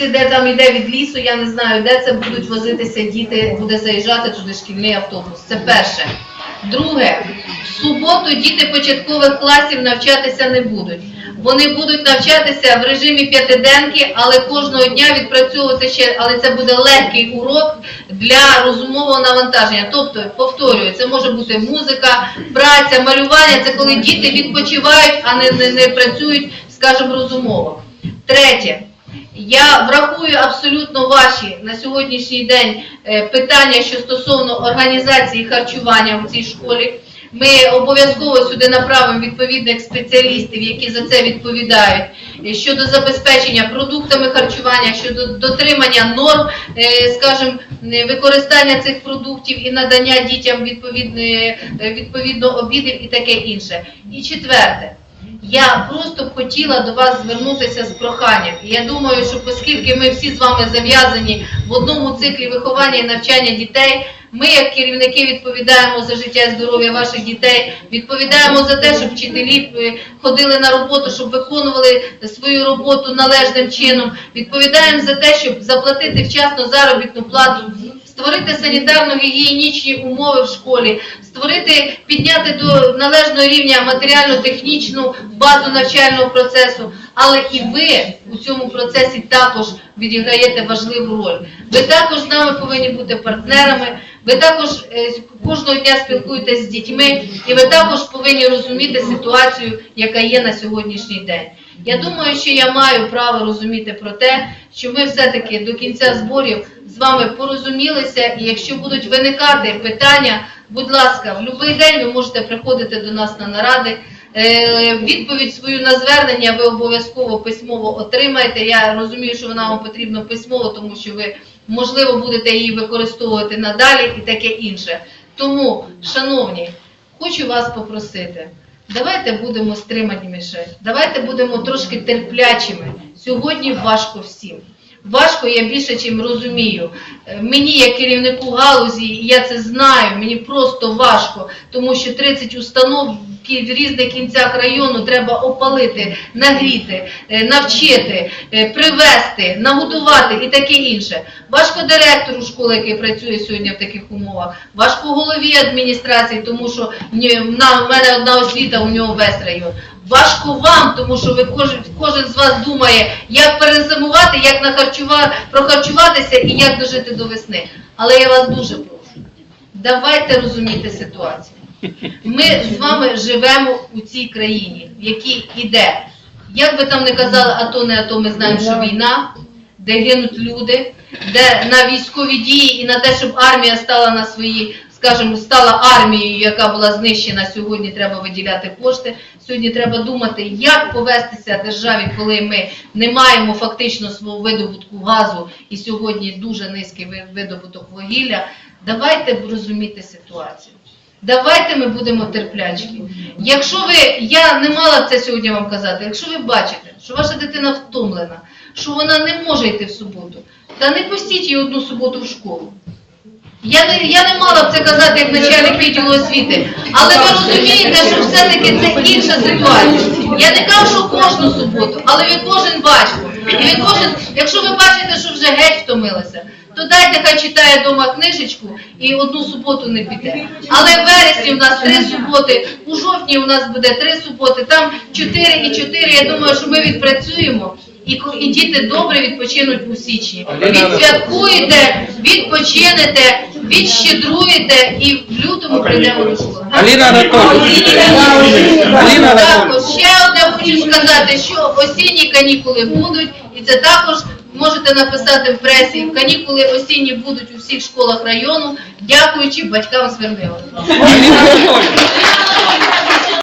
вулиці, де там йде від лісу, я не знаю, де це будуть возитися діти, буде заїжджати туди шкільний автобус. Це перше. Друге, в суботу діти початкових класів навчатися не будуть. Вони будуть навчатися в режимі п'ятиденки, але кожного дня відпрацьовувати ще, але це буде легкий урок для розумового навантаження. Тобто, повторюю, це може бути музика, праця, малювання. Це коли діти відпочивають, а не, не, не працюють, скажімо, розумово. Третє. Я врахую абсолютно ваші на сьогоднішній день е, питання, що стосовно організації харчування в цій школі. Ми обов'язково сюди направимо відповідних спеціалістів, які за це відповідають е, щодо забезпечення продуктами харчування, щодо дотримання норм, е, скажімо, використання цих продуктів і надання дітям відповідно обідів і таке інше. І четверте. Я просто хотіла до вас звернутися з проханням. Я думаю, що оскільки ми всі з вами зав'язані в одному циклі виховання і навчання дітей, ми, як керівники, відповідаємо за життя і здоров'я ваших дітей, відповідаємо за те, щоб вчителі е, ходили на роботу, щоб виконували свою роботу належним чином. Відповідаємо за те, щоб заплатити вчасно заробітну плату, створити санітарно-гігієнічні умови в школі, створити, підняти до належного рівня матеріально-технічну базу навчального процесу. Але і ви у цьому процесі також відіграєте важливу роль. Ви також з нами повинні бути партнерами. Ви також е, кожного дня спілкуєтесь з дітьми, і ви також повинні розуміти ситуацію, яка є на сьогоднішній день. Я думаю, що я маю право розуміти про те, що ми все-таки до кінця зборів вами порозумілися, і якщо будуть виникати питання, будь ласка, в будь-який день ви можете приходити до нас на наради. Е, Відповідь свою на звернення ви обов'язково письмово отримаєте. Я розумію, що вона вам потрібна письмово, тому що ви, можливо, будете її використовувати надалі і таке інше. Тому, шановні, хочу вас попросити. Давайте будемо стриманіші, давайте будемо трошки терплячими. Сьогодні важко всім. Важко я більше чим розумію. Е, Мені, як керівнику галузі, я це знаю, мені просто важко, тому що 30 установ в різних кінцях району треба опалити, нагріти, е, навчити, е, привезти, нагодувати і таке інше. Важко директору школи, який працює сьогодні в таких умовах, важко голові адміністрації, тому що в мене одна освіта, у нього весь район. Важко вам, тому що ви кожен, кожен з вас думає, як перезимувати, як нахарчува, прохарчуватися і як дожити до весни. Але я вас дуже прошу, давайте розуміти ситуацію. Ми з вами живемо у цій країні, в якій іде. Як би там не казали, АТО, не АТО, ми знаємо, що війна, де гинуть люди, де на військові дії і на те, щоб армія стала на свої, скажімо, стала армією, яка була знищена, сьогодні треба виділяти кошти. Сьогодні треба думати, як повестися державі, коли ми не маємо фактично свого видобутку газу і сьогодні дуже низький видобуток вугілля. Давайте розуміти ситуацію. Давайте ми будемо терплячі. Якщо ви, я не мала це сьогодні вам казати, якщо ви бачите, що ваша дитина втомлена, що вона не може йти в суботу, та не пустіть її одну суботу в школу. Я не, я не мала б це казати як начальник відділу освіти, але ви розумієте, що все-таки це інша ситуація. Я не кажу, що кожну суботу, але ви кожен бачите. І ви кожен, якщо ви бачите, що вже геть втомилися, то дайте хай читає вдома книжечку і одну суботу не піде. Але в вересні у нас три суботи, у жовтні у нас буде три суботи, там чотири і чотири. Я думаю, що ми відпрацюємо. І, і діти добре відпочинуть у січні. Відсвяткуєте, відпочинете, відщедруєте і в лютому прийдемо до школи. Аліна Аліна Також ще одне хочу сказати, що осінні канікули будуть, і це також можете написати в пресі. Канікули осінні будуть у всіх школах району, дякуючи батькам Свердлова. Аліна Анатоліївна,